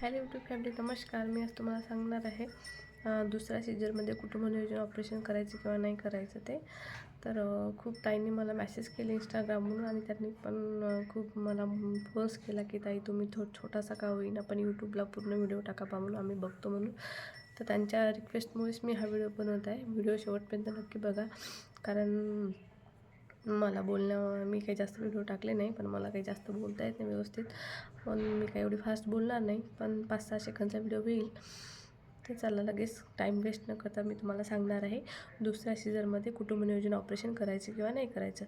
Hello YouTube family नमस्कार. मी आज तुम्हाला सांगणार आहे दुसऱ्या सीजरमध्ये कुटुंब नियोजन ऑपरेशन करायचं किंवा नाही करायचं ते. तर खूप ताईंनी मला मेसेज केले इंस्टाग्रामवरून आणि त्यांनी पण खूप मला फोर्स केला की ताई तुम्ही थो छोटासा का होईना पण यूट्यूबला पूर्ण व्हिडिओ टाका पा म्हणून आम्ही बघतो म्हणून. तर त्यांच्या रिक्वेस्टमुळेच मी हा व्हिडिओ बनवत आहे. व्हिडिओ शेवटपर्यंत नक्की बघा. कारण मला बोलणं मी काही जास्त व्हिडिओ टाकले नाही पण मला काही जास्त बोलता येत नाही व्यवस्थित. पण मी काही एवढी फास्ट बोलणार नाही पण पाच सहा सेकंदचा व्हिडिओ होईल. ते चला लगेच टाईम वेस्ट न करता मी तुम्हाला सांगणार आहे. दुसऱ्या सीझनमध्ये कुटुंब नियोजन ऑपरेशन करायचं किंवा नाही करायचं.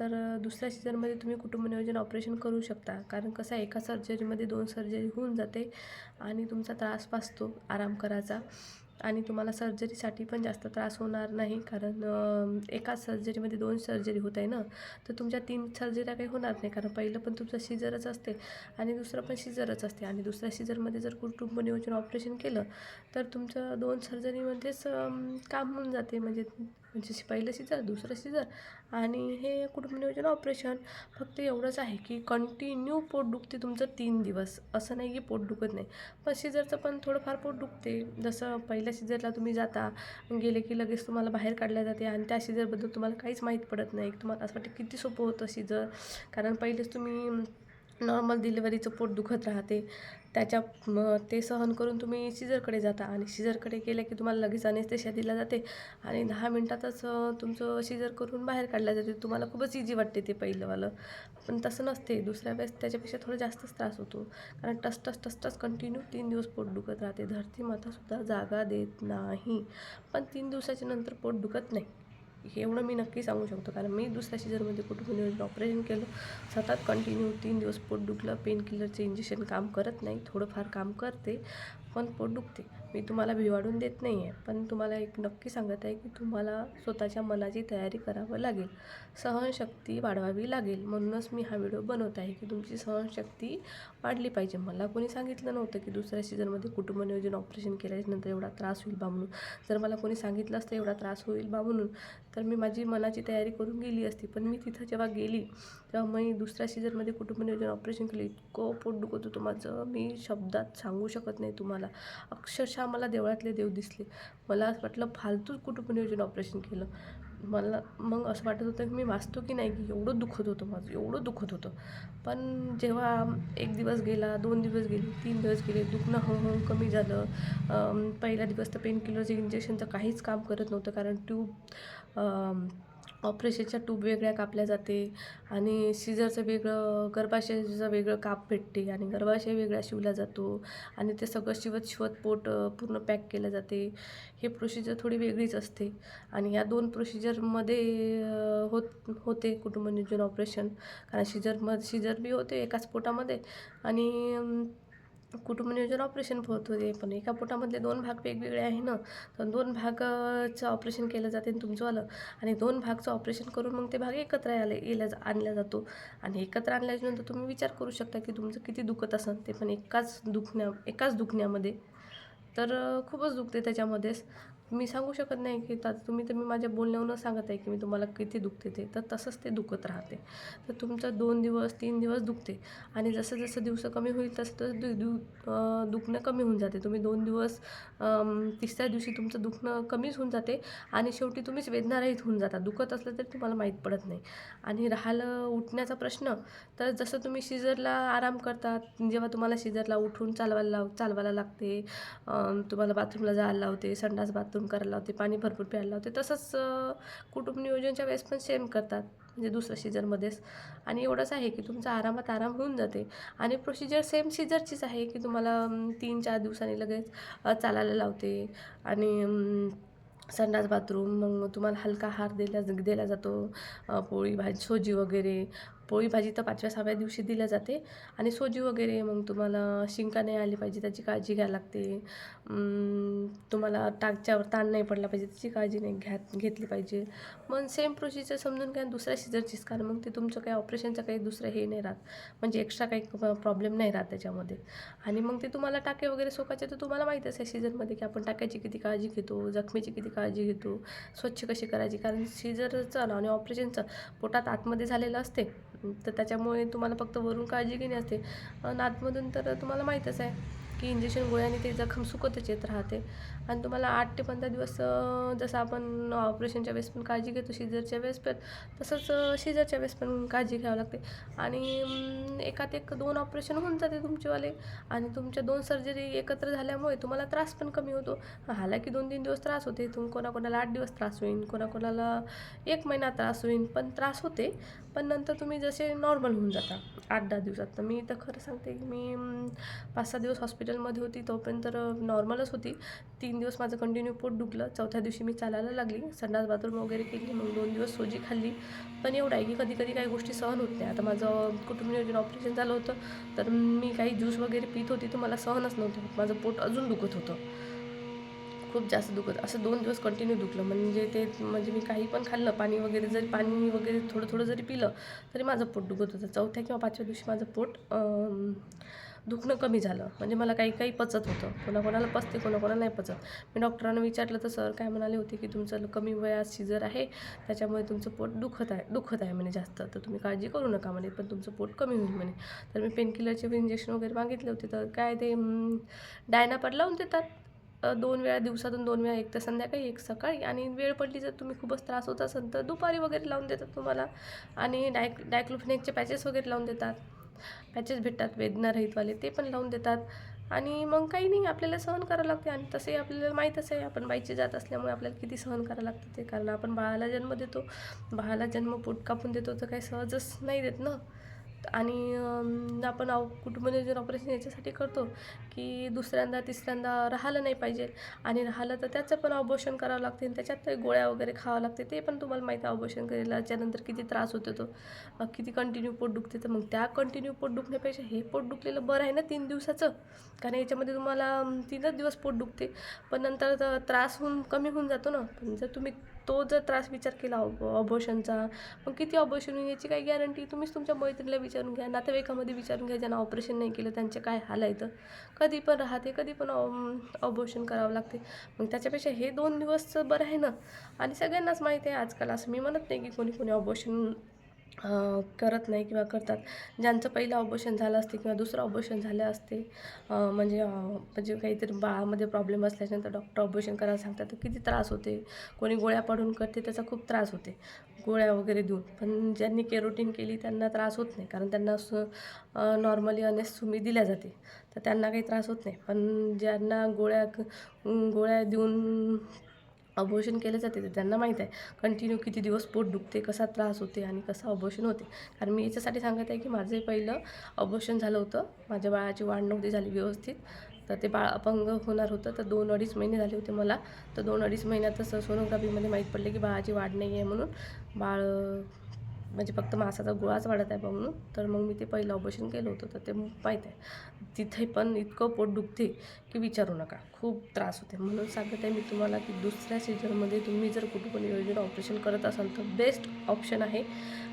तर दुसऱ्या सीझनमध्ये तुम्ही कुटुंब नियोजन ऑपरेशन करू शकता. कारण कसं आहे एका सर्जरीमध्ये दोन सर्जरी होऊन जाते आणि तुमचा त्रास पासतो आराम करायचा. आणि तुम्हाला सर्जरीसाठी पण जास्त त्रास होणार नाही. कारण एकाच सर्जरीमध्ये दोन सर्जरी होत आहे ना? तर तुमच्या तीन सर्जऱ्या काही होणार नाही. कारण पहिलं पण तुमचं सिजरच असते आणि दुसरं पण सिजरच असते. आणि दुसऱ्या सिजरमध्ये जर कुटुंब नियोजन ऑपरेशन केलं तर तुमचं दोन सर्जरीमध्येच काम होऊन जाते. म्हणजे म्हणजे पहिलं सिजर दुसरं सिजर. आणि हे कुटुंब नियोजन ऑपरेशन फक्त एवढंच आहे की कंटिन्यू पोट दुखते तुमचं तीन दिवस. असं नाही की पोट दुखत नाही. पण सिजरचं पण थोडंफार पोट दुखते. जसं पहिल्या सिजरला तुम्ही जाता गेले की लगेच तुम्हाला बाहेर काढल्या जाते आणि त्या सिजरबद्दल तुम्हाला काहीच माहीत पडत नाही. तुम्हाला असं वाटतं किती सोपं होतं सिजर. कारण पहिलेच तुम्ही नॉर्मल डिलिव्हरीचं पोट दुखत राहते. त्याच्या म- ते सहन करून तुम्ही सिजरकडे जाता आणि सिजरकडे केलं की तुम्हाला लगेच अनेस्थेशिया दिला जाते आणि दहा मिनटातच तुमचं सिजर करून बाहेर काढल्या जाते. तुम्हाला खूपच इझी वाटते ते पहिलंवालं. पण तसं नसते. दुसऱ्या वेळेस त्याच्यापेक्षा थोडं जास्तच त्रास होतो. कारण टस टस टस टस कंटिन्यू तीन दिवस पोट दुखत राहते. धरती मातासुद्धा जागा देत नाही. पण तीन दिवसाच्या नंतर पोट दुखत नाही. हे एवढं मी नक्की सांगू शकतो. कारण मी दुसऱ्या सीझनमध्ये कुटुंब नियोजन ऑपरेशन केलं सतत कंटिन्यू तीन दिवस पोट दुखलं पेन किलरचे इंजेक्शन काम करत नाही थोडंफार काम करते. पण पोट दुखते मी तुम्हाला भिवाडून देत नाही आहे पण तुम्हाला एक नक्की सांगत आहे की तुम्हाला स्वतःच्या मनाची तयारी करावं लागेल. सहनशक्ती वाढवावी लागेल. म्हणूनच मी हा व्हिडिओ बनवत आहे की तुमची सहनशक्ती वाढली पाहिजे. मला कोणी सांगितलं नव्हतं की दुसऱ्या सीझनमध्ये कुटुंब नियोजन ऑपरेशन केल्यानंतर एवढा त्रास होईल बा म्हणून. जर मला कोणी सांगितलं असतं एवढा त्रास होईल बा म्हणून तर मी माझी मनाची तयारी करून गेली असती. पण मी तिथं जेव्हा गेली तेव्हा मी दुसऱ्या सीझनमध्ये कुटुंब नियोजन ऑपरेशन केलं इतकं पोट दुखत होतं माझं. मी शब्दात सांगू शकत नाही तुम्हाला. अक्षरशः मला देवळातले देव दिसले. मला असं वाटलं फालतूच कुटुंब नियोजन ऑपरेशन केलं. मला मग असं वाटत होतं की मी वाचतो की नाही? की एवढं दुखत होतं माझं एवढं दुखत होतं. पण जेव्हा एक दिवस गेला दोन दिवस गेले तीन दिवस गेले दुखणं हळूहळू कमी झालं. पहिला दिवस तर पेनकिलरचं इंजेक्शनचं काहीच काम करत नव्हतं कारण ट्यूब ऑपरेशनच्या ट्यूब वेगळ्या कापल्या जाते आणि सिजरचं वेगळं गर्भाशयाचं वेगळं काप भेटते आणि गर्भाशय वेगळा शिवला जातो आणि ते सगळं शिवत शिवत पोट पूर्ण पॅक केलं जाते. हे प्रोसिजर थोडी वेगळीच असते आणि या दोन प्रोसिजरमध्ये होत होते कुटुंब नियोजन ऑपरेशन कारण सिजरमध्ये सिजर बी होते एकाच पोटामध्ये आणि कुटुंबनियोजन कुटुंब नियोजन ऑपरेशन होत होते. पण एका पोटामधले दोन भाग वेगवेगळे आहे ना तर दोन भागाचं ऑपरेशन केलं जाते आणि तुमचंवालं आणि दोन भागचं ऑपरेशन करून मग ते भाग एकत्र आले येल्या आणला जातो. आणि एकत्र आणल्याच्यानंतर तुम्ही विचार करू शकता की तुमचं किती दुखत असेल ते पण एकाच दुखण्या एकाच दुखण्यामध्ये. तर खूपच दुखते त्याच्यामध्येच. मी सांगू शकत नाही की आता तुम्ही तर मी माझ्या बोलण्यावरून सांगत आहे की मी तुम्हाला किती दुखते ते. तर तसंच ते दुखत राहते. तर तुमचं दोन दिवस तीन दिवस दुखते. आणि जसं जसं दिवस कमी होईल तसं तसं दु दु दुखणं कमी होऊन जाते. तुम्ही दोन दिवस तिसऱ्या दिवशी तुमचं दुखणं कमीच होऊन जाते आणि शेवटी तुम्हीच वेदनारहित होऊन जाता. दुखत असलं तरी तुम्हाला माहीत पडत नाही. आणि राहिलं उठण्याचा प्रश्न तर जसं तुम्ही शिजरला आराम करतात जेव्हा तुम्हाला शिजरला उठून चालवायला लाव चालवायला लागते तुम्हाला बाथरूमला जायला लावते संडास बाथरूम करायला लावते पाणी भरपूर प्यायला लावते. तसंच कुटुंब नियोजनच्या वेळेस पण सेम करतात म्हणजे दुसऱ्या सीझनमध्येच आणि एवढंच आहे की तुमचा आरामात आराम होऊन जाते. आणि प्रोसिजर सेम सीजरचीच आहे की तुम्हाला तीन चार दिवसांनी लगेच चालायला लावते. आणि संडास बाथरूम मग तुम्हाला हलका आहार दिला दिला जातो पोळी भाजी सोजी वगैरे. पोळी भाजी तर पाचव्या सहाव्या दिवशी दिल्या जाते. आणि सोजी वगैरे मग तुम्हाला शिंका नाही आली पाहिजे त्याची काळजी घ्यायला लागते. तुम्हाला टाकच्यावर ताण नाही पडला पाहिजे त्याची काळजी नाही घ्या घेतली पाहिजे. मग सेम प्रोसिजर समजून घ्या दुसऱ्या सिजरचीच कारण मग ते तुमचं काही ऑपरेशनचं काही दुसरं हे नाही राहत. म्हणजे एक्स्ट्रा काही प्रॉब्लेम नाही राहत त्याच्यामध्ये. आणि मग ते तुम्हाला टाके वगैरे सोकायचे तर तुम्हाला माहीतच आहे सीझनमध्ये की आपण टाक्याची किती काळजी घेतो जखमेची किती काळजी घेतो स्वच्छ कशी करायची. कारण सीझरचं आणि ऑपरेशनचं पोटात आतमध्ये झालेलं असते तर त्याच्यामुळे तुम्हाला फक्त वरून काळजी घेणे असते. आणि आतमधून तर तुम्हाला माहीतच आहे. की इंजेक्शन गोळ्याने ते जखम सुकतच येत राहते. आणि तुम्हाला आठ ते पंधरा दिवस जसं आपण ऑपरेशनच्या वेळेस पण काळजी घेतो शिजरच्या वेळेस पण तसंच शिजरच्या वेळेस पण काळजी घ्यावी लागते. आणि एकात एक दोन ऑपरेशन होऊन जाते तुमचेवाले. आणि तुमच्या दोन सर्जरी एकत्र झाल्यामुळे तुम्हाला त्रास पण कमी होतो. हालाकी दोन तीन दिवस त्रास होते तुम कोणाकोणाला आठ दिवस त्रास होईल कोणाकोणाला एक महिना त्रास होईल पण त्रास होते. पण नंतर तुम्ही जसे नॉर्मल होऊन जाता आठ दहा दिवसात. तर मी तर खरं सांगते की मी पाच सहा दिवस हॉस्पिटलमध्ये होती तोपर्यंत तर नॉर्मलच होती. तीन दिवस माझं कंटिन्यू पोट दुखलं. चौथ्या दिवशी मी चालायला लागली संडास बाथरूम वगैरे केली मग दोन दिवस सोजी खाल्ली. पण एवढं आहे की कधी कधी काही गोष्टी सहन होत नाही. आता माझं कुटुंब नियोजन ऑपरेशन झालं होतं तर मी काही ज्यूस वगैरे पित होती तर मला सहनच नव्हतं माझं पोट अजून दुखत होतं. खूप जास्त दुखत. असं दोन दिवस कंटिन्यू दुखलं. म्हणजे ते म्हणजे मी काही पण खाल्लं पाणी वगैरे जरी पाणी वगैरे थोडं थोडं जरी पिलं तरी माझं पोट दुखत होतं. चौथ्या किंवा पाचव्या दिवशी माझं पोट दुखणं कमी झालं. म्हणजे मला काही काही पचत होतं. कोणाकोणाला पचते कोणाकोणाला नाही पचत. मी डॉक्टरांना विचारलं तर सर काय म्हणाले होते की तुमचं कमी वयात सिजर आहे त्याच्यामुळे तुमचं पोट दुखत आहे दुखत आहे म्हणे जास्त. तर तुम्ही काळजी करू नका म्हणे पण तुमचं पोट कमी होईल म्हणे. तर मी पेनकिलरचे इंजेक्शन वगैरे मागितले होते. तर काय ते डायनापर लावून देतात. दोन वेळा दिवसातून दोन वेळा एक तर संध्याकाळी एक सकाळी आणि वेळ पडली जर तुम्ही खूपच त्रास होत असेल तर दुपारी वगैरे लावून देतात तुम्हाला. आणि डायक डायक्लोफिनेकचे पॅचेस वगैरे लावून देतात. पॅचेस भेटतात वेदनारहितवाले ते पण लावून देतात. आणि मग काही नाही आपल्याला सहन करावं लागते आणि तसंही आपल्याला माहीतच आहे आपण बाईची जात असल्यामुळे आपल्याला किती सहन करावं लागतं ते कारण आपण बाळाला जन्म देतो. बाळाला जन्म पोट कापून देतो तर काही सहजच नाही देत ना. आणि आपण आव कुटुंब नियोजन ऑपरेशन याच्यासाठी करतो की दुसऱ्यांदा तिसऱ्यांदा राहिलं नाही पाहिजे. आणि राहिलं तर त्याचं पण अबोशन करावं लागते आणि त्याच्यात गोळ्या वगैरे खावं लागते ते पण तुम्हाला माहिती आहे अबोशन केल्याच्यानंतर किती त्रास होतो तो. किती कंटिन्यू पोट दुखते तर मग त्या कंटिन्यू पोट दुखण्यापेक्षा हे पोट दुखलेलं बरं आहे ना तीन दिवसाचं? कारण याच्यामध्ये तुम्हाला तीनच दिवस पोट दुखते. पण नंतर तर त्रास होऊन कमी होऊन जातो ना. पण जर तुम्ही तो जर त्रास विचार केला अबोशनचा मग किती ऑपरेशन होईल याची काही गॅरंटी तुम्हीच तुमच्या मैत्रिणीला विचारून घ्या नातेवाईकामध्ये विचारून घ्या ज्यांना ऑपरेशन नाही केलं त्यांचे काय हाल आहेत कधी पण राहते कधी पण ऑपरेशन करावं लागते. मग त्याच्यापेक्षा हे दोन दिवस बरं आहे ना? आणि सगळ्यांनाच माहिती आहे आजकाल असं मी म्हणत नाही की कोणी कोणी ऑपरेशन करत नाही किंवा करतात. ज्यांचं पहिलं ऑपरेशन झालं असते किंवा दुसरं ऑपरेशन झालं असते म्हणजे म्हणजे काहीतरी बाळामध्ये प्रॉब्लेम असल्याच्यानंतर डॉक्टर ऑपरेशन करायला सांगतात तर किती त्रास होते. कोणी गोळ्या पाडून करते त्याचा खूप त्रास होते. गोळ्या वगैरे देऊन. पण ज्यांनी केरोटीन केली त्यांना त्रास होत नाही. कारण त्यांना सु नॉर्मली अनेक सुमी दिल्या जाते. तर त्यांना काही त्रास होत नाही. पण ज्यांना गोळ्या गोळ्या देऊन अबोर्शन केलं जाते तर त्यांना माहीत आहे. कंटिन्यू किती दिवस पोट दुखते कसा त्रास होते आणि कसं अबोर्शन होते. कारण मी याच्यासाठी सांगत आहे की माझं पहिलं अबोर्शन झालं होतं. माझ्या बाळाची वाढ नव्हती झाली व्यवस्थित. तर ते बाळ अपंग होणार होतं. तर दोन अडीच महिने झाले होते मला. तर दोन अडीच महिन्यातच सोनोग्राफीमध्ये माहीत पडले की बाळाची वाढ नाही आहे म्हणून बाळ म्हणजे फक्त मासाचा गोळाच वाढत आहे बा म्हणून. तर मग मी ते पहिलं ऑपरेशन केलं होतं तर ते माहीत आहे. तिथे पण इतकं पोट दुखते की विचारू नका. खूप त्रास होते. म्हणून सांगत आहे मी तुम्हाला की दुसऱ्या सीझनमध्ये तुम्ही जर कुठं पण योजना ऑपरेशन करत असाल तर बेस्ट ऑप्शन आहे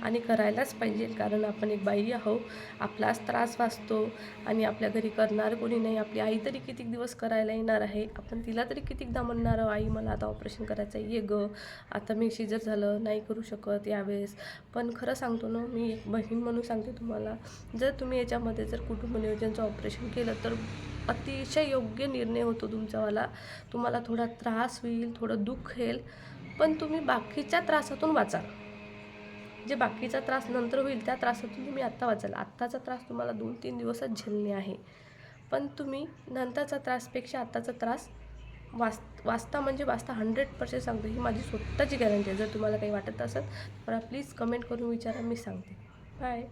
आणि करायलाच पाहिजे. कारण आपण एक बाई आहो आपलाच त्रास वाचतो आणि आपल्या घरी करणार कोणी नाही. आपली आई तरी कितीक दिवस करायला येणार आहे? आपण तिला तरी कितीकदा म्हणणार आई मला आता ऑपरेशन करायचं आहे ये ग. आता मी शिजर झालं नाही करू शकत यावेळेस. पण खरं सांगतो ना मी एक बहीण म्हणून सांगते तुम्हाला जर तुम्ही याच्यामध्ये जर कुटुंब नियोजनचं ऑपरेशन केलं तर अतिशय योग्य निर्णय होतो तुमचावाला तुम्हाला थोडा त्रास होईल थोडं दुःख होईल पण तुम्ही बाकीच्या त्रासातून वाचाल जे बाकीचा त्रास नंतर होईल त्या त्रासातून तुम्ही आत्ता वाचाल. आत्ताचा त्रास तुम्हाला दोन तीन दिवसात झेलणे आहे. पण तुम्ही नंतरचा त्रासपेक्षा आत्ताचा त्रास वाच वाचता म्हणजे वाचता हंड्रेड पर्सेंट सांगते. ही माझी स्वतःची गॅरंटी आहे. जर तुम्हाला काही वाटत असेल तर मला प्लीज कमेंट करून विचारा. मी सांगते. बाय